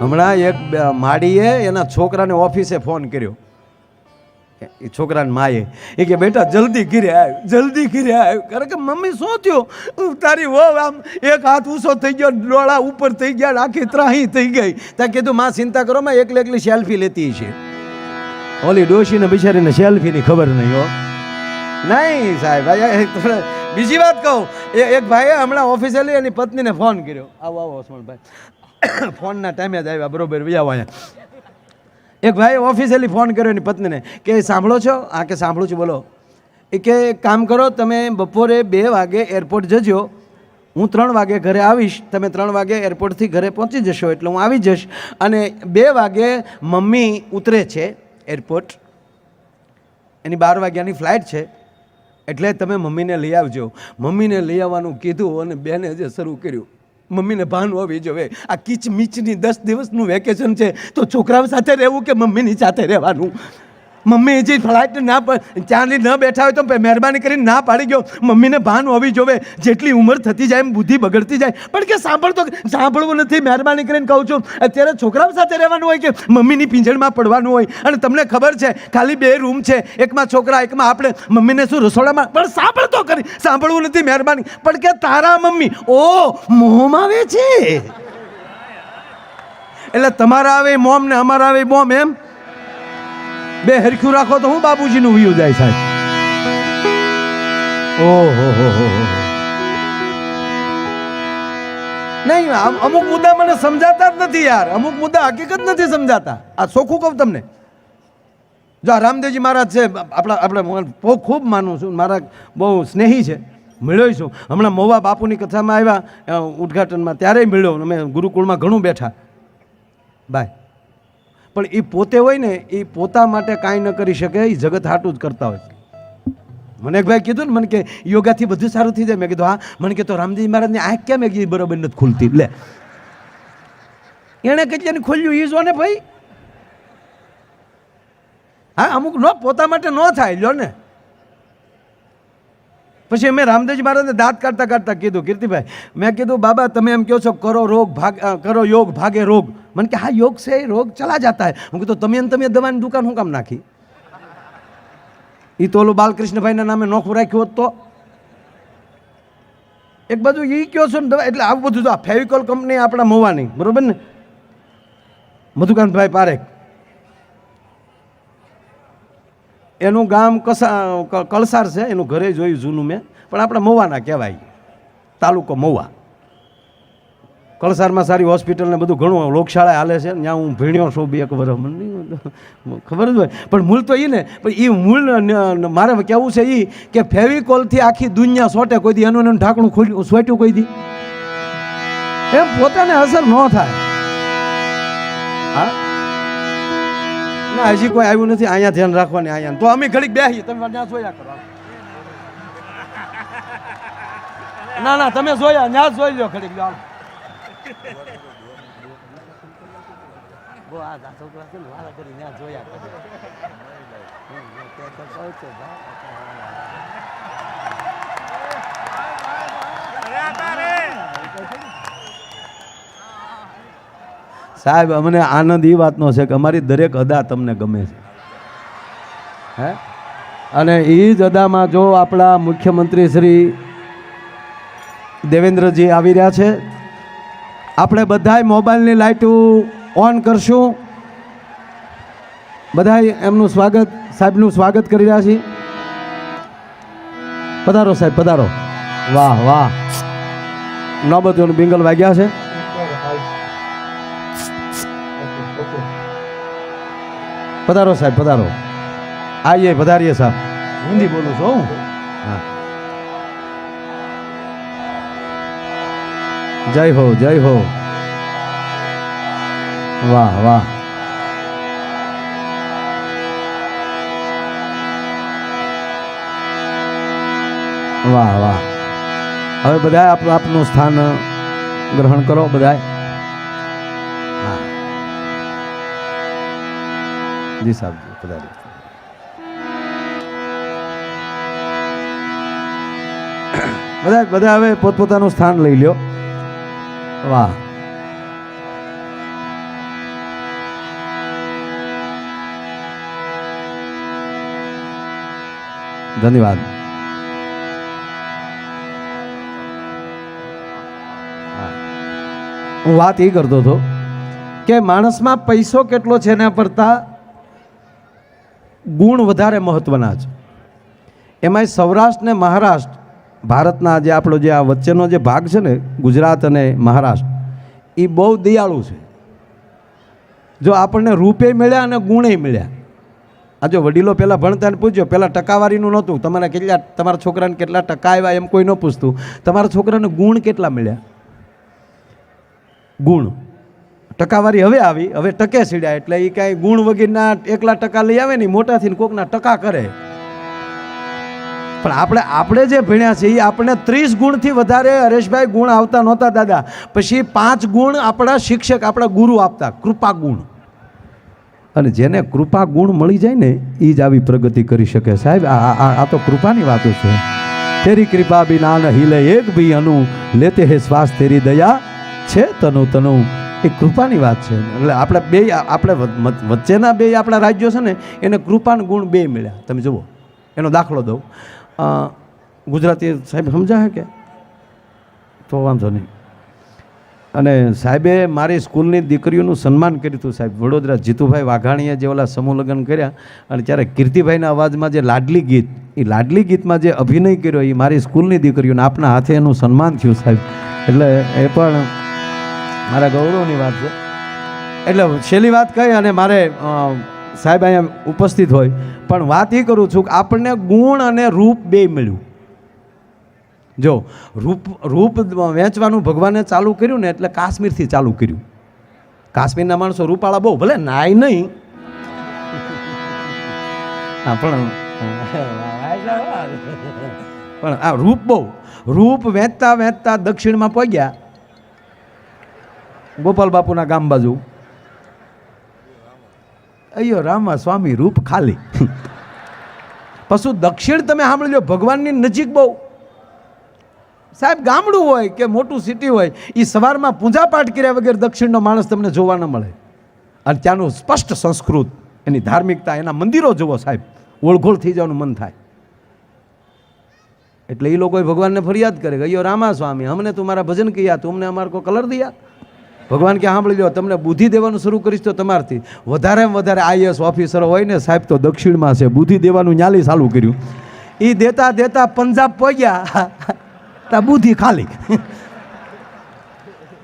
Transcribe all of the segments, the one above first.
હમણાં એક માડીએ એના છોકરાને ઓફિસે ફોન કર્યો. એ છોકરાને માએ. એ કે, બેટા, જલ્દી ઘીરે આવ, જલ્દી ઘીરે આવ્યો કારણ કે, મમ્મી, શું થયું? તારી વહુ આમ એક હાથ ઊંચો થઈ ગયો, ડોળા ઉપર થઈ ગયા આખી ત્રાહી થઈ ગઈ. ત્યાં કીધું, માં, ચિંતા કરો, માં, એકલી એકલી સેલ્ફી લેતી છે. ઓલી ડોશીને બિચારીને સેલ્ફીની ખબર નહીં, હો. નહીં, સાહેબ ભાઈ બીજી વાત કહું. એક ભાઈએ હમણાં ઓફિસે લઈ એની પત્નીને ફોન કર્યો. આવો આવો હસમણભાઈ ફોનના ટાઈમે જ આવ્યા, બરોબર, વ્યાવો એક ભાઈ ઓફિસેલી ફોન કર્યો એની પત્નીને કે, સાંભળો છો? હા, કે સાંભળું છું, બોલો. એ કે, કામ કરો, તમે બપોરે બે વાગે એરપોર્ટ જજો. હું ત્રણ વાગે ઘરે આવીશ. તમે ત્રણ વાગે એરપોર્ટથી ઘરે પહોંચી જશો, એટલે હું આવી જઈશ. અને બે વાગે મમ્મી ઉતરે છે એરપોર્ટ એની બાર વાગ્યાની ફ્લાઇટ છે, એટલે તમે મમ્મીને લઈ આવજો. મમ્મીને લઈ આવવાનું કીધું અને બેને જે શરૂ કર્યું. મમ્મીને ભાન હોવી. જોવે આ કિચમિચની દસ દિવસનું વેકેશન છે, તો છોકરાઓ સાથે રહેવું કે મમ્મીની સાથે રહેવાનું? મમ્મી જે ફ્લાઇટ ના ચાંદી ન બેઠા હોય તો મહેરબાની કરીને ના પાડી ગયો. મમ્મીને ભાન હોવી જોવે. જેટલી ઉંમર થતી જાય એમ બુદ્ધિ બગડતી જાય. પણ કે સાંભળતો સાંભળવું નથી, મહેરબાની કરીને કહું છું. અત્યારે છોકરાઓ સાથે રહેવાનું હોય કે મમ્મીની પિંજળમાં પડવાનું હોય? અને તમને ખબર છે, ખાલી બે રૂમ છે. એકમાં છોકરા, એકમાં આપણે. મમ્મીને શું રસોડામાં? પણ સાંભળતો કરી સાંભળવું નથી, મહેરબાની. પણ કે તારા મમ્મી, ઓ, મોમ આવે છે. એટલે તમારા આવે મોમ ને અમારા આવે, મોમ એમ? બે હરખ્યું રાખો તો હું બાબુજીનું વ્યૂ જાય સાહેબ. ઓહો, હો હો નહીં અમુક મુદ્દા મને સમજાતા જ નથી યાર. અમુક મુદ્દા હકીકત નથી સમજાતા. આ સોખું કહું તમને. જો આ રામદેવજી મહારાજ છે, આપણા આપણે બહુ ખૂબ માનું છું, મારા બહુ સ્નેહી છે. મળ્યો છું. હમણાં મોવા બાપુની કથામાં આવ્યા ઉદઘાટનમાં ત્યારેય મળ્યો. અમે ગુરુકુળમાં ઘણું બેઠા. બાય. પણ એ પોતે હોય ને એ પોતા માટે કાંઈ ન કરી શકે એ જગત હાટું જ કરતા હોય. મને એક ભાઈ કીધું ને, મને કે યોગાથી બધું સારું થઈ જાય. મેં કીધું, હા. મને કે, તો રામજી મહારાજની આંખ કેમ એક બરોબર નથી ખુલતી? લે. એણે કેટલી ખોલ્યું એ જો ને ભાઈ? હા, અમુક ન, પોતા માટે ન થાય, લ્યો ને. પછી મેં રામદેવજી મહારાજને દાંત કાઢતા કાઢતા કીધું, કીર્તિભાઈ, મેં કીધું, બાબા, તમે એમ કહો છો, કરો રોગ ભાગ કરો યોગ ભાગે રોગ. મને કે, હા, યોગ છે રોગ ચલા જતા હું. કીધું, તમે તમે દવાની દુકાન હું કામ નાખી? એ તો ઓલું બાલકૃષ્ણભાઈના નામે નોખું રાખ્યું હોત તો. એક બાજુ એ કહો છો ને, દવા એટલે આવું બધું તો ફેવિકોલ કંપની આપણા મોવાની, બરાબર ને? મધુકાંતભાઈ પારેખ. એનું ગામ કસા કલસાર છે, એનું ઘરે જોયું જૂનું મેં. પણ આપણે મવાના કહેવાય. તાલુકો મવા કલસારમાં સારી હોસ્પિટલ ને બધું ઘણું લોકશાળા હાલે છે. ત્યાં હું ભીણ્યો છું બે એક વર્ષ મને ખબર જ હોય. પણ મૂળ તો એ ને. પણ એ મૂળ મારે કહેવું છે એ કે ફેવિકોલથી આખી દુનિયા સોટે કોઈ દી એનું એનું ઢાંકણું ખોલ્યું સોટ્યું કોઈ દી. એમ પોતાને અસર ન થાય. હા? ના, હજી કોઈ આવ્યું નથી, અહીંયા ધ્યાન રાખવાની, અહીંયા. તો અમે ઘડીક બેસી તમે ત્યાં જોયા કરો. ના ના, તમે જોયા ત્યાં જોઈ લો ઘડીક જાઓ જોયા કરે. હમ, હમ, તે તો કહું છું, ભાઈ. સાહેબ, અમને આનંદ એ વાતનો છે કે અમારી દરેક અદા તમને ગમે છે. હે? અને એ જ અદામાં જો આપણા મુખ્યમંત્રી શ્રી દેવેન્દ્રજી આવી રહ્યા છે, આપણે બધાય મોબાઈલની લાઇટો ઓન કરશું. બધાય એમનું સ્વાગત, સાહેબનું સ્વાગત કરી રહ્યા છીએ. પધારો સાહેબ, પધારો. વાહ વાહ. નોબતોનું બિંગલ વાગ્યા છે. પધારો સાહેબ પધારો. આઈએ પધારીએ સાહેબ. હિન્દી બોલું છું હું? હા. જય હો જય હો. વાહ વાહ. વાહ વાહ. હવે બધા આપ આપનું સ્થાન ગ્રહણ કરો બધાય. જી સાહેબ પધારી બધા બધા હવે પોતપોતાનું સ્થાન લઈ લ્યો. વાહ. ધન્યવાદ. હું. વાત એ કરતો હતો કે માણસમાં પૈસો કેટલો છે એના પડતા ગુણ વધારે મહત્ત્વના છે. એમાંય સૌરાષ્ટ્ર ને મહારાષ્ટ્ર, ભારતના જે આપણો જે આ વચ્ચેનો જે ભાગ છે ને, ગુજરાત અને મહારાષ્ટ્ર, એ બહુ દયાળુ છે. જો આપણને રૂપે મળ્યા અને ગુણે મળ્યા. આ જો વડીલો પહેલાં ભણતા ને પૂછ્યો, પહેલાં ટકાવારીનું નહોતું. તમારે કેટલા, તમારા છોકરાને કેટલા ટકા આવ્યા? એમ કોઈ ન પૂછતું. તમારા છોકરાને ગુણ કેટલા મળ્યા? ગુણ. ટકાવારી હવે આવી, હવે ટકે સીડ્યા, એટલે એ કાંઈ ગુણ વગેરેના એકલા ટકા લઈ આવે ને મોટાથી કોકના ટકા કરે. પણ આપણે આપણે જે ભણ્યા છે એ આપણે ત્રીસ ગુણથી વધારે હરેશભાઈ ગુણ આવતા નહોતા દાદા. પછી પાંચ ગુણ આપણા શિક્ષક, આપણા ગુરુ આપતા, કૃપા ગુણ. અને જેને કૃપા ગુણ મળી જાય ને એ જ આવી પ્રગતિ કરી શકે. સાહેબ, આ આ તો કૃપાની વાતો છે. તેરી કૃપા બિના ન हिले એક ભી અનુ લેતે હે શ્વાસ તેરી દયા છે તનુ તનુ. એ કૃપાની વાત છે. એટલે આપણે બે, આપણે વચ્ચેના બે આપણા રાજ્યો છે ને, એને કૃપાન ગુણ બે મળ્યા. તમે જુઓ, એનો દાખલો દઉં. ગુજરાતી સાહેબ સમજાય કે? તો વાંધો નહીં. અને સાહેબે મારી સ્કૂલની દીકરીઓનું સન્માન કર્યું હતું સાહેબ. વડોદરા જીતુભાઈ વાઘાણીએ જે ઓલા સમૂહ લગ્ન કર્યા અને ત્યારે કીર્તિભાઈના અવાજમાં જે લાડલી ગીત, એ લાડલી ગીતમાં જે અભિનય કર્યો એ મારી સ્કૂલની દીકરીઓને આપના હાથે એનું સન્માન થયું સાહેબ. એટલે એ પણ મારા ગૌરવની વાત છે. એટલે છેલ્લી વાત કહી અને મારે સાહેબ અહીંયા ઉપસ્થિત હોય. પણ વાત એ કરું છું કે આપણને ગુણ અને રૂપ બે મળ્યું. જો, રૂપ રૂપ વેચવાનું ભગવાને ચાલુ કર્યું ને એટલે કાશ્મીરથી ચાલુ કર્યું. કાશ્મીરના માણસો રૂપાળા બહુ, ભલે નાય નહીં. હા, પણ પણ આ રૂપ બહુ. રૂપ વેચતા વેચતા દક્ષિણમાં પહોંચ્યા. ગોપાલ બાપુના ગામ બાજુ. અયો રામા સ્વામી રૂપ ખાલી. પશુ દક્ષિણ તમે સાંભળી લો ભગવાનની નજીક બહુ. સાહેબ, ગામડું હોય કે મોટું સિટી હોય એ સવારમાં પૂજા પાઠ કર્યા વગર દક્ષિણનો માણસ તમને જોવા ન મળે. અને ત્યાંનું સ્પષ્ટ સંસ્કૃત, એની ધાર્મિકતા, એના મંદિરો જુઓ સાહેબ, ઓળઘોળ થઈ જવાનું મન થાય. એટલે એ લોકોએ ભગવાનને ફરિયાદ કરે કે અయ్યો રામા સ્વામી, અમને તું મારા ભજન કહ્યા, તું અમને અમારે કોઈ કલર દિયા? ભગવાન કે સાંભળી લો, તમને બુદ્ધિ દેવાનું શરૂ કરીશ તો તમારથી. વધારે વધારે આઈએસ ઓફિસર હોય ને સાહેબ તો દક્ષિણમાં છે. બુદ્ધિ દેવાનું ન્યાલી ચાલુ કર્યું. એ દેતા દેતા પંજાબ પહોંચ્યા. તા બુદ્ધિ ખાલી.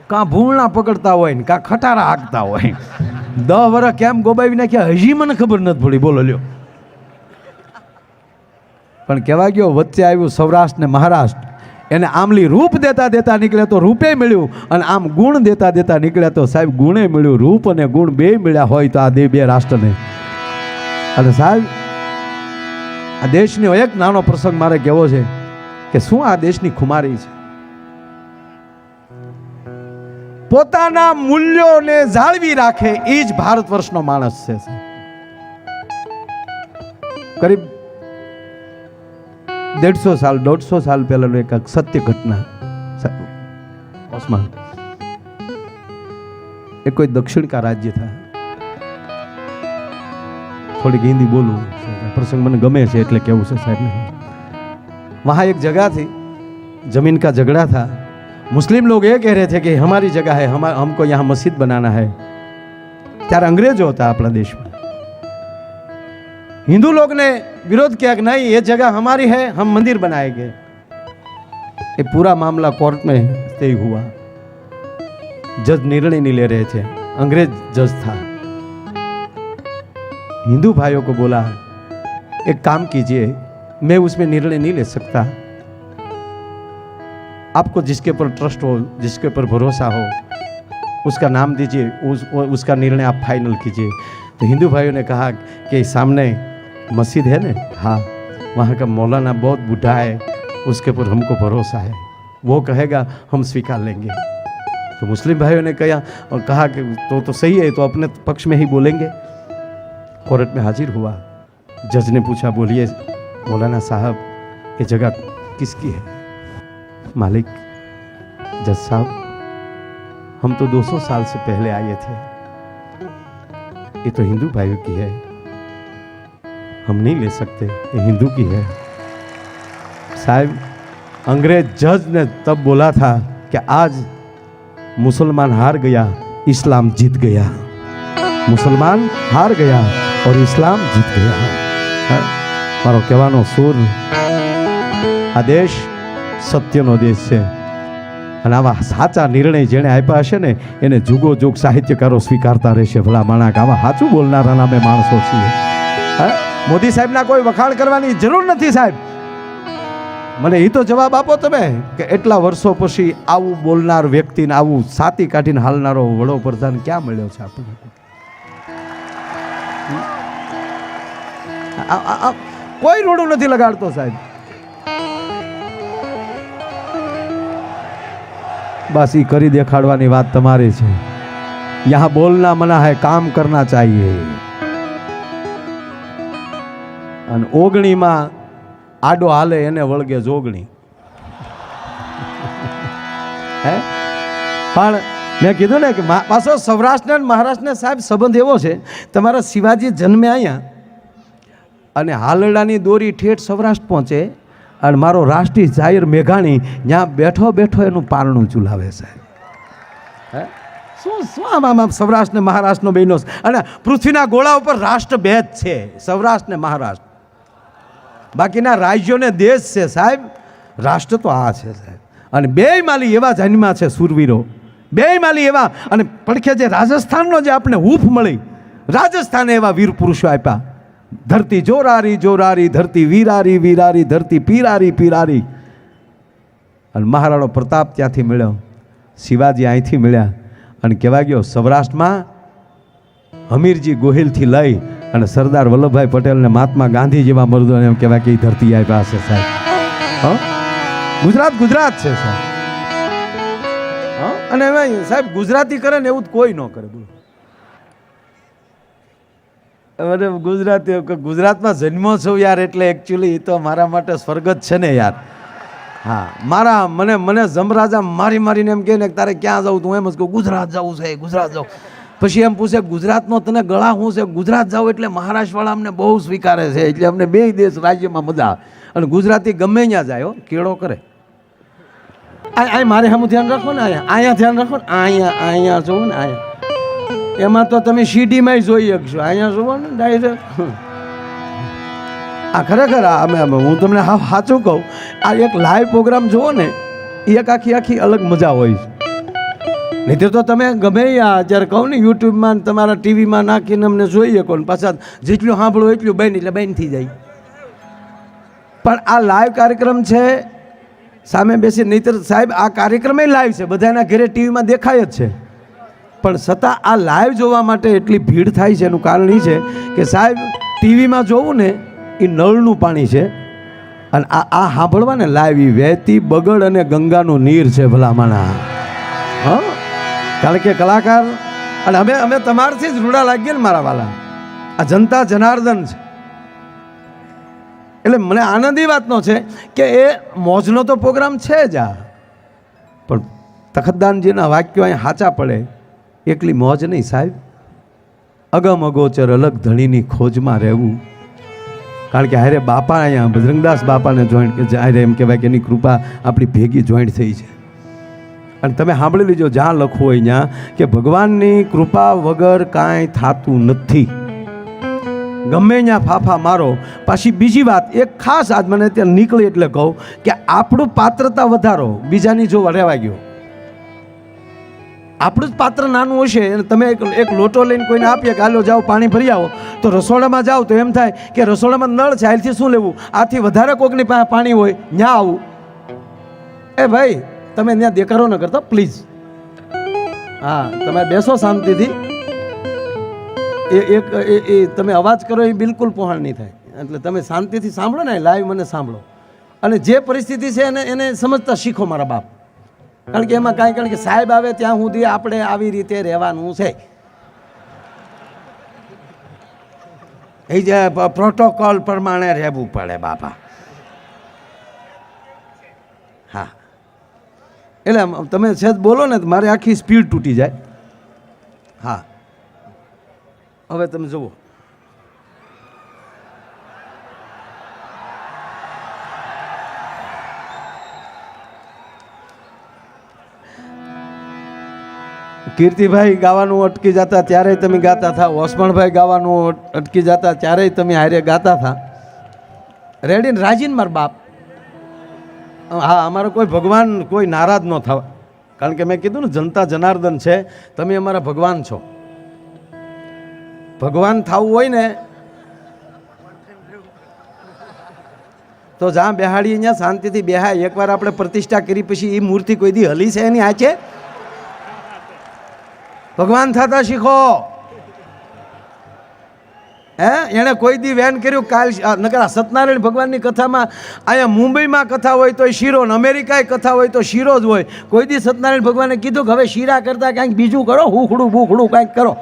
કાં ભૂણા પકડતા હોય ને કાં ખટારા હાંકતા હોય. દહ વર્ષ કેમ ગોબાવી નાખ્યા? હજી મને ખબર નથી પડી. બોલો લ્યો. પણ કહેવા ગયો, વચ્ચે આવ્યું સૌરાષ્ટ્ર ને મહારાષ્ટ્ર. એને આમલી રૂપ દેતા દેતા નીકળે તો રૂપે મળ્યું અને આમ ગુણ દેતા દેતા નીકળે તો સાહેબ ગુણે મળ્યું. રૂપ અને ગુણ બે મળ્યા હોય તો આ દે બે રાષ્ટ્રને. અને સાહેબ, આ દેશનો એક નાનો પ્રસંગ મારે કહેવો છે કે શું આ દેશની ખુમારી છે? પોતાના મૂલ્યોને જાળવી રાખે એ જ ભારત વર્ષનો માણસ છે કરીબ દેડસો સાલ દોઢસો સાલ પહેલાનું એક સત્ય ઘટના સ- ઓસ્માન એ કોઈ દક્ષિણ કા રાજ્ય था થોડીક હિન્દી બોલું પ્રસંગ મને ગમે છે એટલે કેવું છે સાહેબ वहाँ एक जगह थी जमीन का झगड़ा था मुस्लिम लोग ये कह रहे थे कि हमारी जगह है हम हमको यहाँ मस्जिद बनाना है ત્યારે અંગ્રેજો હતા આપણા દેશમાં हिंदू लोग ने विरोध किया कि नहीं ये जगह हमारी है हम मंदिर बनाएंगे ये पूरा मामला कोर्ट में तय हुआ जज निर्णय नहीं ले रहे थे अंग्रेज जज था हिंदू भाइयों को बोला एक काम कीजिए मैं उसमें निर्णय नहीं ले सकता आपको जिसके ऊपर ट्रस्ट हो जिसके ऊपर भरोसा हो उसका नाम दीजिए उस वो- उसका निर्णय आप फाइनल कीजिए तो हिंदू भाइयों ने कहा कि सामने मस्जिद है ना? हाँ। वहाँ का मौलाना बहुत बूढ़ा है। उसके ऊपर हमको भरोसा है। वो कहेगा हम स्वीकार लेंगे। तो मुस्लिम भाइयों ने कहा और कहा कि तो तो सही है तो अपने पक्ष में ही बोलेंगे। कोर्ट में हाजिर हुआ। जज ने पूछा बोलिए मौलाना साहब ये जगह किसकी है? मालिक जज साहब हम तो 200 साल से पहले आए थे। ये तो हिंदू भाइयों की है। हम नहीं ले सकते ये हिंदू की है साहब अंग्रेज जज ने तब बोला था कि आज मुसलमान हार गया इस्लाम जीत गया मुसलमान हार गया और इस्लाम जीत गया હા, મારો કહેવાનો સૂર આ દેશ સત્યનો દેશ છે અને આવા સાચા નિર્ણય જેણે આપ્યા હશે ને એને જુગો જુગ સાહિત્યકારો સ્વીકારતા રહેશે ભલા માણક આવા સાચું બોલનારા નામે માણસો છીએ હા મોદી સાહેબના કોઈ વખાણ કરવાની જરૂર નથી સાહેબ. મને એ તો જવાબ આપો તમે કે એટલા વર્ષો પછી આવું બોલનાર વ્યક્તિને આવું સાતી કાઢીને હાલનારો વડોપ્રધાન ક્યાં મળ્યો છે આપણને? કોઈ રોડું નથી લગાડતો સાહેબ. બસ એ કરી દેખાડવાની વાત તમારી છે. યહાં બોલના મના હૈ કામ કરના ચાહીએ. અને ઓગણીમાં આડો હાલે એને વળગે જોગણી હે? પણ મેં કીધું ને કે પાછો સૌરાષ્ટ્ર અને મહારાષ્ટ્રને સાહેબ સંબંધ એવો છે, તમારા શિવાજી જન્મે અહીંયા અને હાલડાની દોરી ઠેઠ સૌરાષ્ટ્ર પહોંચે અને મારો રાષ્ટ્રીય જાહેર મેઘાણી ત્યાં બેઠો બેઠો એનું પારણું ચૂલાવે સાહેબ હે? શું શું આમ આમ સૌરાષ્ટ્ર ને મહારાષ્ટ્રનો બહેનો છે? અને પૃથ્વીના ગોળા ઉપર રાષ્ટ્ર બે જ છે સૌરાષ્ટ્ર ને મહારાષ્ટ્ર. બાકીના રાજ્યોને દેશ છે સાહેબ, રાષ્ટ્ર તો આ છે સાહેબ. અને બે માલી એવા જન્મા છે સુરવીરો. બે માલી એવા, અને પડખે જે રાજસ્થાનનો જે આપણે હૂફ મળી, રાજસ્થાને એવા વીર પુરુષો આપ્યા. ધરતી જોરારી જોરારી, ધરતી વીરારી વીરારી, ધરતી પીરારી પીરારી. અને મહારાણો પ્રતાપ ત્યાંથી મળ્યો, શિવાજી અહીંથી મળ્યા. અને કહેવા ગયો, સૌરાષ્ટ્રમાં હમીરજી ગોહિલથી લઈ અને સરદાર વલ્લભભાઈ પટેલને મહાત્મા ગાંધી જેવા મર્દોને એમ કહેવાય કે એ ધરતી આપ્યા છે સાહેબ. હ? ગુજરાત ગુજરાત છે સાહેબ? અને સાહેબ ગુજરાતી કરે ને એવું કોઈ ન કરે, બોલો. અરે ગુજરાતી ગુજરાતમાં જન્મો છું યાર એટલે એકચ્યુઅલી એ તો મારા માટે સ્વર્ગ જ છે ને યાર. હા, મારા મને મને જમરાજા મારી મારીને એમ કહે ને તારે ક્યાં જવું તું? એમ જ કહું, ગુજરાત જવું છે, ગુજરાત જવું પછી એમ પૂછે, ગુજરાતનો તને ગળા શું છે? ગુજરાત જાઉં એટલે મહારાષ્ટ્રવાળા અમને બહુ સ્વીકારે છે, એટલે અમને બે દેશ રાજ્યમાં મજા અને ગુજરાતી ગમે ત્યાં જાય કેળો કરે. આ મારે સામું ધ્યાન રાખો ને અહીંયા અહીંયા ધ્યાન રાખો ને અહીંયા અહીંયા જોવો ને અહીંયા. એમાં તો તમે સીડીમાં જોઈ શકશો. અહીંયા જોવો ને ડાયરેક્ટ આ ખરેખર અમે હું તમને હા સાચું કહું, આ એક લાઈવ પ્રોગ્રામ જુઓ ને એક આખી આખી અલગ મજા હોય છે. નહીંતર તો તમે ગમે જ્યારે કહું ને યુટ્યુબમાં તમારા ટીવીમાં નાખીને અમને જોઈ શકો ને પાછા જેટલું સાંભળો એટલું બેન, એટલે બેન થઈ જાય. પણ આ લાઈવ કાર્યક્રમ છે, સામે બેસી નહીતર સાહેબ, આ કાર્યક્રમ લાઈવ છે, બધાના ઘરે ટીવીમાં દેખાય જ છે. પણ છતાં આ લાઈવ જોવા માટે એટલી ભીડ થાય છે, એનું કારણ એ છે કે સાહેબ, ટીવીમાં જોવું ને એ નળનું પાણી છે. અને આ આ સાંભળવા ને લાઈવ એ વહેતી બગડ અને ગંગાનું નીર છે ભલામણા. હા? કારણ કે કલાકાર. અને અમે અમે તમારથી જ રૂડા લાગીએ ને મારા વાલા. આ જનતા જનાર્દન છે. એટલે મને આનંદ વાતનો છે કે એ મોજનો તો પ્રોગ્રામ છે જ આ. પણ તખતદાનજીના વાક્યો અહીં સાચા પડે. એકલી મોજ નહીં સાહેબ. અગમ અગોચર અલગ ધણીની ખોજમાં રહેવું. કારણ કે હારે બાપા અહીંયા, બજરંગદાસ બાપાને જોઈન્ટ કે જ્યારે એમ કહેવાય કે એની કૃપા આપણી ભેગી જોઈન્ટ થઈ છે. અને તમે સાંભળી લીજો, જ્યાં લખવું હોય ત્યાં, કે ભગવાનની કૃપા વગર કાંઈ થતું નથી. ગમે ત્યાં ફાફા મારો. પાછી બીજી વાત, એક ખાસ આજ મને ત્યાં નીકળી એટલે કહું કે આપણું પાત્રતા વધારો. બીજાની જો રહેવા ગયો. આપણું જ પાત્ર નાનું હશે અને તમે એક એક લોટો લઈને કોઈને આપીએ કે, હાલો, જાઓ, પાણી ભરી આવો. તો રસોડામાં જાઓ તો એમ થાય કે રસોડામાં નળ છે આથી શું લેવું? આથી વધારે કોકની પાસે પાણી હોય ત્યાં આવું. એ ભાઈ તમે ત્યાં દેખાડો ન કરતા પ્લીઝ હા, તમે બેસો શાંતિથી. એ એક એ તમે અવાજ કરો એ બિલકુલ પહોંચ નહીં થાય. એટલે તમે શાંતિથી સાંભળો ને લાઈવ મને સાંભળો. અને જે પરિસ્થિતિ છે એને એને સમજતા શીખો મારા બાપ. કારણ કે એમાં કાંઈ, કારણ કે સાહેબ આવે ત્યાં સુધી આપણે આવી રીતે રહેવાનું છે. એ જે પ્રોટોકોલ પ્રમાણે રહેવું પડે બાપા. એટલે તમે છે બોલો ને મારે આખી સ્પીડ તૂટી જાય. હા. હવે તમે જુઓ. કીર્તિભાઈ ગાવાનું અટકી જતા ત્યારે તમે ગાતા થા. ઓસમણભાઈ ગાવાનું અટકી જતા ત્યારે તમે હારે ગાતા થા. રેડીન રાજીન માર બાપ. હા, અમારો કોઈ ભગવાન, કોઈ નારાજ ન થવા. કારણ કે મેં કીધું ને, જનતા જનાર્દન છે, તમે અમારા ભગવાન છો. ભગવાન થવું હોય ને, તો જ્યાં બેહાડીએ ત્યાં શાંતિથી બેહાય. એકવાર આપણે પ્રતિષ્ઠા કરી, પછી એ મૂર્તિ કોઈ દી હલી છે એની આચે? ભગવાન થતા શીખો. હે? એણે કોઈ દી વેન કર્યું, કાલ નકરા સત્યનારાયણ ભગવાનની કથામાં અહીંયા મુંબઈમાં કથા હોય તો શીરો ને અમેરિકાએ કથા હોય તો શીરો જ હોય. કોઈ દી સત્યનારાયણ ભગવાને કીધું કે હવે શીરા કરતાં કાંઈક બીજું કરો, હુખડું બુખડું કાંઈક કરો.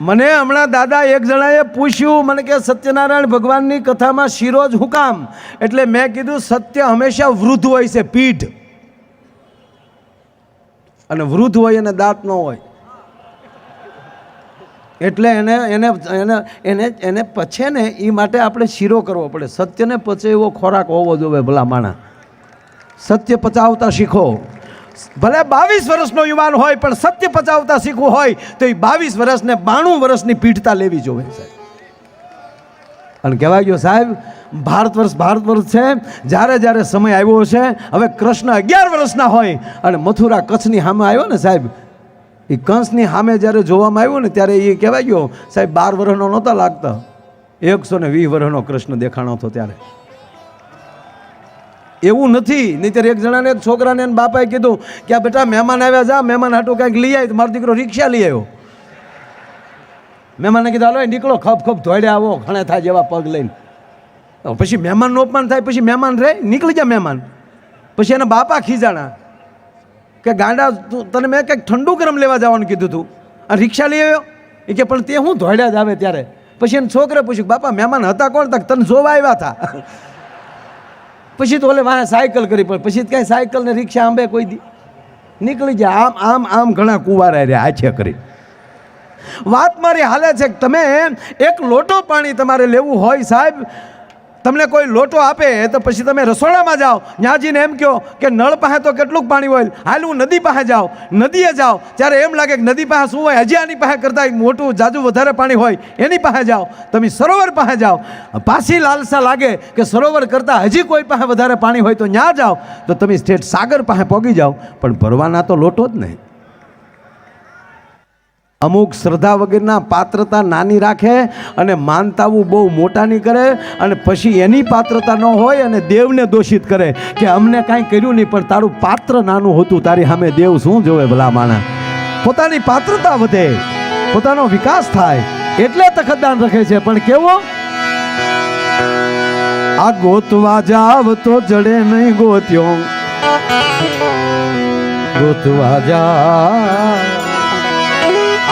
મને હમણાં દાદા એક જણાએ પૂછ્યું, મને કે સત્યનારાયણ ભગવાનની કથામાં શીરો જ હુકામ? એટલે મેં કીધું, સત્ય હંમેશા વૃદ્ધ હોય છે પીઠ અને વૃદ્ધ હોય અને દાંત ન હોય. એટલે એને એને એને એને એને પછે ને એ માટે આપણે શીરો કરવો પડે. સત્યને પચે એવો ખોરાક હોવો જોઈએ ભલા માણા સત્ય પચાવતા શીખો. ભલે બાવીસ વર્ષનો યુવાન હોય, પણ સત્ય પચાવતા શીખવું હોય, તો એ બાવીસ વર્ષને બાણું વર્ષની પીઠતા લેવી જોવે સાહેબ. અને કહેવાય ગયો, સાહેબ, ભારત વર્ષ ભારત વર્ષ છે, જ્યારે જ્યારે સમય આવ્યો છે, હવે કૃષ્ણ અગિયાર વર્ષના હોય, અને મથુરા કચ્છની સામે આવ્યો ને સાહેબ એ કંસની સામે જ્યારે જોવામાં આવ્યો ને ત્યારે એ કહેવાય ગયો, સાહેબ, બાર વર્ષનો નહોતા લાગતા. એકસો ને વીસ વર્ષનો કૃષ્ણ દેખાણો હતો ત્યારે. એવું નથી. નહીંતર એક જણાને એક છોકરાને એને બાપાએ કીધું કે, આ બેટા, મહેમાન આવ્યા જા. મહેમાન હાટું કાંઈક લઈ આવી મારો દીકરો રિક્ષા લઈ આવ્યો. મહેમાને કીધું, હાલો નીકળો. ખપ ખપ ધોડે આવો. ઘણે થાય જેવા પગ લઈને. પછી મહેમાનનું અપમાન થાય, પછી મહેમાન રહે. નીકળી જાય મહેમાન. પછી એના બાપા ખીજાણા. કે ગાંડા તને મેં કંઈક ઠંડુ ગરમ લેવા જવાનું કીધું તું. અને રિક્ષા લઈ આવ્યો? એ કે, પણ તે હું ધોડ્યા જ આવે ત્યારે? પછી એને છોકરે પૂછ્યું, બાપા, મહેમાન હતા કોણ? તક તને જોવા આવ્યા હતા. પછી તો ઓલે વાહ સાયકલ કરી, પણ પછી કાંઈ સાયકલ ને રિક્ષા આંબે કોઈ દી. નીકળી જાય આમ આમ આમ ઘણા કુવારા રહ્યા આછે કરી. વાત મારી હાલે છે કે તમે એક લોટો પાણી તમારે લેવું હોય સાહેબ તમને કોઈ લોટો આપે, તો પછી તમે રસોડામાં જાઓ. ન્યાજીને એમ કહો કે નળ પાસે તો કેટલુંક પાણી હોય. હાલ હું નદી પાસે જાઓ. નદીએ જાઓ. ત્યારે એમ લાગે કે નદી પાસે શું હોય? હજી આની પાસે કરતાં મોટું, જાજુ વધારે પાણી હોય. એની પાસે જાઓ. તમે સરોવર પાસે જાઓ. પાછી લાલસા લાગે કે સરોવર કરતાં હજી કોઈ પાસે વધારે પાણી હોય તો ત્યાં જાઓ. તો તમે સ્ટેટ સાગર પાસે પહોંચી જાઓ. પણ ભરવાના તો લોટો જ નહીં. અમુક શ્રદ્ધા વગરના પાત્રતા નાની રાખે અને માનતાવું બહુ મોટાની કરે અને પછી એની પાત્રતા ન હોય અને દેવને દોષિત કરે કે અમને કાંઈ કર્યું નહીં, પણ તારું પાત્ર નાનું હતું, તારી સામે દેવ શું જોવે ભલા માણા પોતાની પાત્રતા વધે, પોતાનો વિકાસ થાય, એટલે તખતદાન રખે છે. પણ કેવો? આ ગોતવા જાવ તો જડે નહીં ગોત્યો. ગોતવા જાવ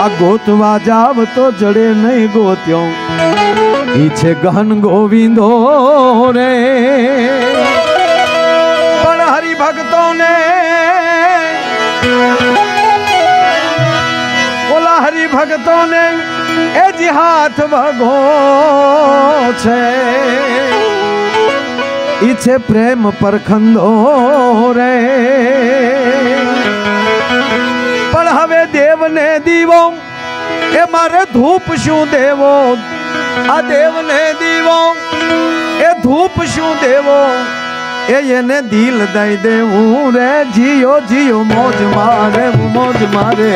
આ ગોતવા જાવ તો જડે નહીં ગોત્યો. ઈ છે ગહન ગોવિંદો રે. પણ હરિભક્તોને ઓલા હરિભક્તોને એ જ હાથ ભગો છે. ઈ છે પ્રેમ પરખંદો રે. દેવને દીવો. એ મારે ધૂપ શું દેવો? આ દેવને દીવો. એ ધૂપ શું દેવો? એ એને દિલ દઈ દેવું રે. જીયો જીયો મોજ મારે મોજ મારે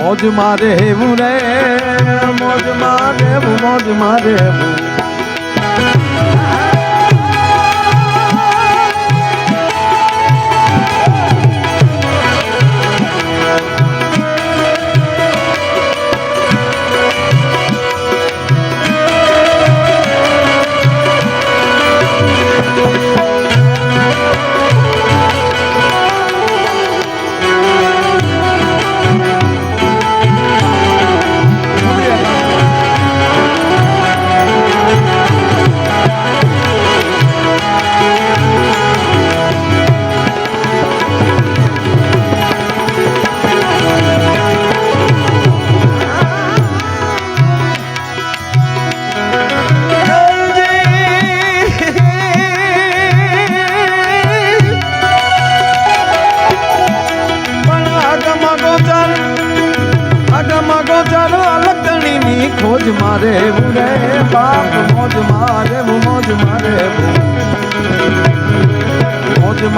મોજ મારે એવું રે. મોજ મારે મોજ મારે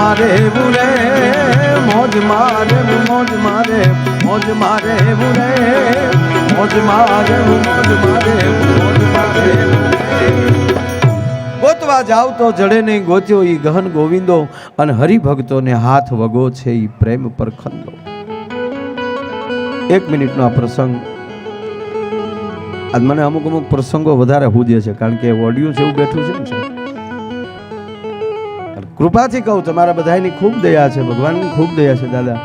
મારે બુરે મોજ મારે મોજ મારે મોજ મારે બુરે મોજ મારે મોજ મારે મોજ મારે ગોતવા જાવ તો જડે નહીં ગોત્યો ઈ ગહન ગોવિંદો, અને હરિભક્તોને હાથ વગો છે એ પ્રેમ પર ખંડો એક મિનિટનો આ પ્રસંગ. મને અમુક અમુક પ્રસંગો વધારે હુજે છે, કારણ કે ઓડિયો એવું બેઠું છે ને. કૃપાથી કહું, તમારા બધાની ખૂબ દયા છે, ભગવાનની ખૂબ દયા છે, દાદા.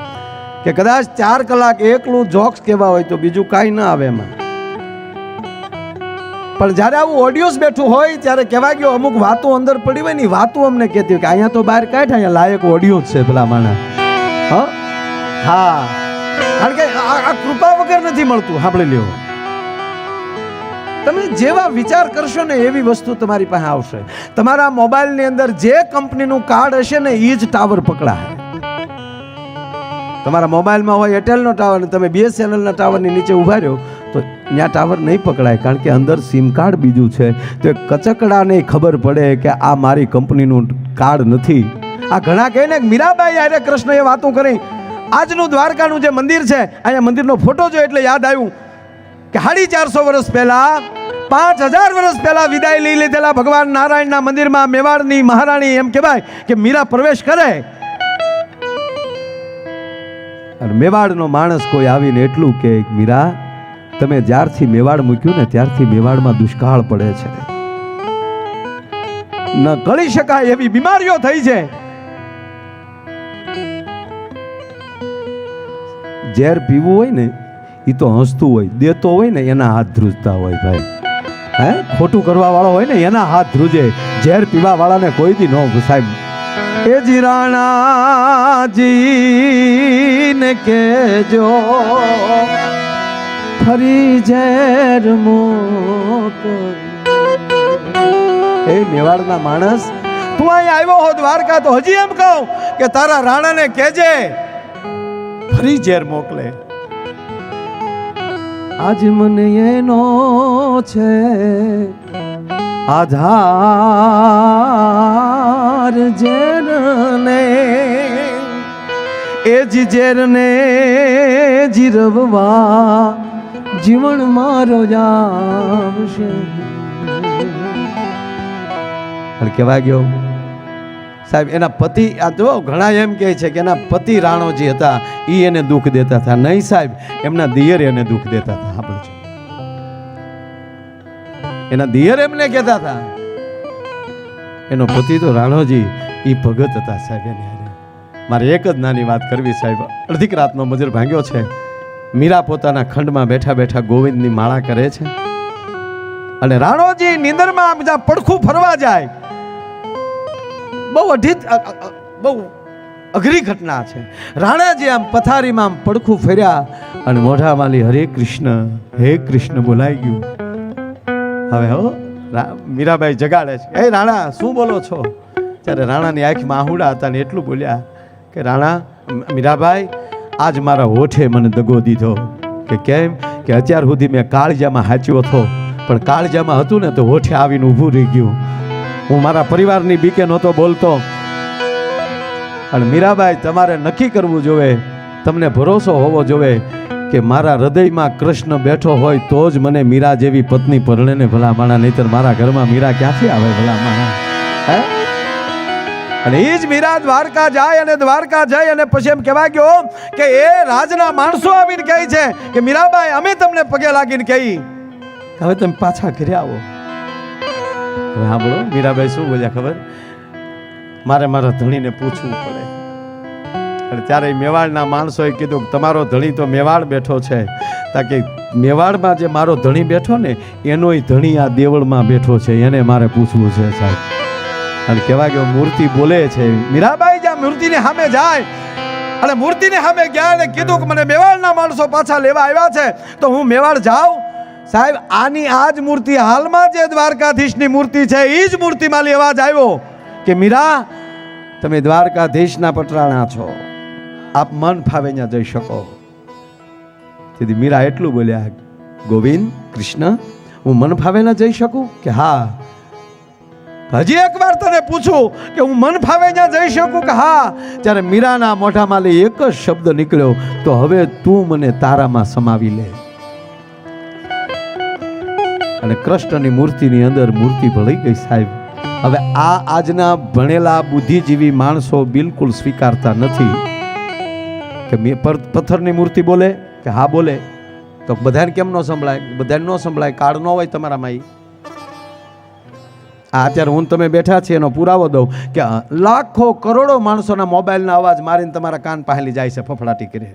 કે કદાચ ચાર કલાક એકલું જોક્સ કહેવા હોય તો બીજું કાંઈ ના આવે એમાં. પણ જ્યારે આવું ઓડિયોસ બેઠું હોય, ત્યારે કહેવા ગયો, અમુક વાતો અંદર પડી હોય ને વાતો અમને કહેતી હોય કે અહીંયા તો બહાર કાઢ અહીંયા લાયક ઓડિયો છે પેલા માણા હા? હા. કારણ કે આ કૃપા વગર નથી મળતું, સાંભળી લ્યો. તમે જેવા વિચાર કરશો ને એવી વસ્તુ તમારી પાસે આવશે. તમારા મોબાઈલની અંદર જે કંપનીનું કાર્ડ હશે ને એ જ ટાવર પકડાય તમારા મોબાઈલમાં હોય એરટેલનો ટાવર ને તમે બીએસએનએલના ટાવરની નીચે ઊભા રહ્યો, તો ત્યાં ટાવર નહીં પકડાય, કારણ કે અંદર સિમ કાર્ડ બીજું છે. તો એ કચકડાને ખબર પડે કે આ મારી કંપનીનું કાર્ડ નથી. આ ઘણા કહે ને કે મીરાબાઈ એ કૃષ્ણએ વાતો કરી. આજનું દ્વારકાનું જે મંદિર છે, અહીંયા મંદિરનો ફોટો જોયો એટલે યાદ આવ્યું. કે સાડી ચારસો વર્ષ પહેલા, પાંચ હજાર વર્ષ પહેલા વિદાય લઈ લીધેલા ભગવાન નારાયણના મંદિરમાં મેવાડની મહારાણી એમ કહેવાય કે મીરા પ્રવેશ કરે. અને મેવાડનો માણસ કોઈ આવીને એટલું કે, મીરા, તમે જ્યારથી મેવાડ મૂક્યું ને ત્યારથી મેવાડમાં દુષ્કાળ પડે છે. ન ગળી શકાય એવી બીમારીઓ થઈ છે. ઝેર પીવું હોય ને એ તો હસતું હોય. દેતો હોય ને, એના હાથ ધ્રુજતા હોય ભાઈ. હે? ખોટું કરવા વાળો હોય ને, એના હાથ ધ્રુજે. ઝેર પીવા વાળાને કોઈ દી ન ઘુસાય એ જીરાણાજી ને કેજો ફરી ઝેર એ મેવાડના માણસ, તું અહીં આવ્યો હો દ્વારકા, તો હજી એમ કહું કે તારા રાણાને કેજે ફરી ઝેર મોકલે. આજ મને એનો છે આધાર ઝેરને એ જ ઝેરને જીરવવા જીવન મારો જામશે કેવા ગયો? સાહેબ, એના પતિ, આ જો ઘણા એમ કહે છે કે એના પતિ રાણોજી હતા એ એને દુઃખ દેતા હતા. નહીં સાહેબ, એમના દિયર એને દુઃખ દેતા હતા. આપણે જો. એના દિયર એમને કહેતા હતા. એનો પતિ તો રાણોજી એ ભગત હતા સાહેબ એને. મારે એક જ નાની વાત કરવી સાહેબ. અડધીક રાતનો મજર ભાંગ્યો છે. મીરા પોતાના ખંડમાં બેઠા બેઠા ગોવિંદની માળા કરે છે. અને રાણોજી નિંદરમાં જ્યાં પડખું ફરવા જાય બહુ અઢી અ- અ- અ- બહુ અઘરી ઘટના છે. રાણાજી આમ પથારીમાં આમ પડખું ફેર્યા અને મોઢા માલી હરે કૃષ્ણ, હે કૃષ્ણ બોલાઈ ગયું. હવે હો મીરાબાઈ જગાડે છે. એ રાણા, શું બોલો છો? ત્યારે રાણાની આંખમાં આહુડા હતા ને એટલું બોલ્યા કે, રાણા મીરાભાઈ આજ મારા હોઠે મને દગો દીધો કે કેમ? કે અત્યાર સુધી મેં કાળજામાં હાચ્યો હતો. પણ કાળજામાં હતું ને તો હોઠે આવીને ઊભું રહી ગયું. હું મારા પરિવારની બીકે નહોતો બોલતો. અને મીરાબાઈ તમારે નક્કી કરવું જોવે, તમને ભરોસો હોવો જોવે કે મારા હૃદયમાં કૃષ્ણ બેઠો હોય તો જ મને મીરા જેવી પત્ની પરણે ભલા માણા નહીતર મારા ઘરમાં મીરા ક્યાંથી આવે ભલા માણા હે? અને એ જ મીરા દ્વારકા જાય અને દ્વારકા જાય અને પછી એમ કહેવા ગયો કે એ રાજના માણસો આવીને કહે છે કે, મીરાબાઈ, અમે તમને પગે લાગીને કહી. હવે તમે પાછા ઘરે આવો. હવે સાંભળો, મીરાબાઈ શું બોલ્યા ખબર? મારે મારા ધણીને પૂછવું પડે. અને ત્યારે મેવાડના માણસોએ કીધું તમારો ધણી તો મેવાડ બેઠો છે. તાકે મેવાડમાં જે મારો ધણી બેઠો ને, એનોય ધણી આ દેવળમાં બેઠો છે, એને મારે પૂછવું છે સાહેબ. અને કહેવાય કે મૂર્તિ બોલે છે. મીરાબાઈ જ્યાં મૂર્તિની સામે જાય, અને મૂર્તિને સામે ગયા અને કીધું કે મને મેવાડના માણસો પાછા લેવા આવ્યા છે, તો હું મેવાડ જાઉં સાહેબ, આની આ જ મૂર્તિ હાલમાં જે દ્વારકાધીશની મૂર્તિ છે એ જ મૂર્તિમાં લેવા જ આવ્યો કે, મીરા, તમે દ્વારકાધીશના પટરાણા છો. આપ મન ફાવે ત્યાં જઈ શકો. તેથી મીરા એટલું બોલ્યા, ગોવિંદ, કૃષ્ણ, હું મન ફાવે ના જઈ શકું? કે, હા. હજી એક વાર તને પૂછું કે, હું મન ફાવે ત્યાં જઈ શકું? કે, હા. જ્યારે મીરાના મોઢામાં એક જ શબ્દ નીકળ્યો, તો હવે તું મને તારામાં સમાવી લે. અને કૃષ્ણની મૂર્તિની અંદર મૂર્તિ ભળી ગઈ સાહેબ. હવે આ આજના ભણેલા બુદ્ધિજીવી માણસો બિલકુલ સ્વીકારતા નથી. કે મેં પથ્થરની મૂર્તિ બોલે, કે હા બોલે, તો બધાને કેમ ન સંભળાય? બધાને ન સંભળાય કાર્ડ ન હોય તમારામાં ઈ આ અત્યારે હું તમે બેઠા છીએ, એનો પુરાવો દઉં કે લાખો કરોડો માણસોના મોબાઈલના અવાજ મારીને તમારા કાન પહેલી જાય છે, ફફડાટી કરે.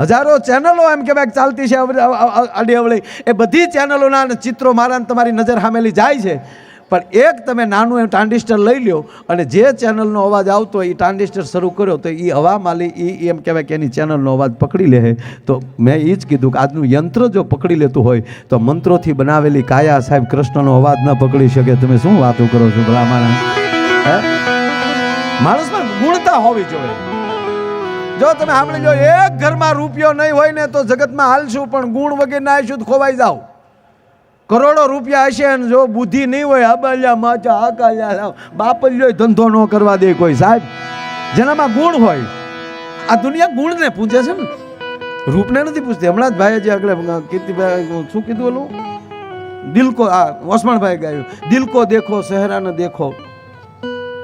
હજારો ચેનલો એમ કહેવાય ચાલતી છે અવળી- અવ- અવ- અવળી એ બધી ચેનલોના ચિત્રો મારા તમારી નજર સામેલી જાય છે. પણ એક તમે નાનું એમ ટ્રાન્ઝિસ્ટર લઈ લ્યો અને જે ચેનલનો અવાજ આવતો એ ટ્રાન્ઝિસ્ટર શરૂ કર્યો તો એ હવા માલી એ એમ કહેવાય કે એની ચેનલનો અવાજ પકડી લે તો મેં એ જ કીધું કે આજનું યંત્ર જો પકડી લેતું હોય તો મંત્રોથી બનાવેલી કાયા સાહેબ કૃષ્ણનો અવાજ ન પકડી શકે. તમે શું વાતો કરો છો ભલા માણસ? માણસમાં ગુણતા હોવી જોઈએ. જો તમે સાંભળી જો એક ઘરમાં રૂપિયો નહીં હોય ને તો જગતમાં હાલશું પણ ગુણ વગેરે ના તો ખોવાઈ જાવ કરોડો રૂપિયા હશે અને જો બુદ્ધિ નહીં હોય અબલ્યા માચા આકાલ્યા બાપલ્યો ધંધો ન કરવા દે કોઈ, સાહેબ. જેનામાં ગુણ હોય, આ દુનિયા ગુણને પૂછે છે ને. રૂપને નથી પૂછતી હમણાં જ ભાઈએ જે આગળ કીર્તિભાઈ શું કીધું ઓલું? દિલ કો, આ ઓસમાણભાઈ ગાયું. દિલ કો દેખો, સહેરાને દેખો.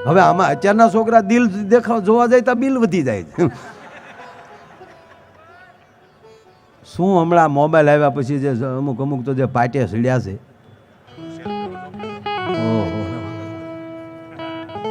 હવે આમાં અત્યારના છોકરા દિલ દેખાવ જોવા જાય તો બિલ વધી જાય શું હમણાં મોબાઈલ આવ્યા પછી જે અમુક અમુક તો જે પાટિયા સીડ્યા છે? ઓહો.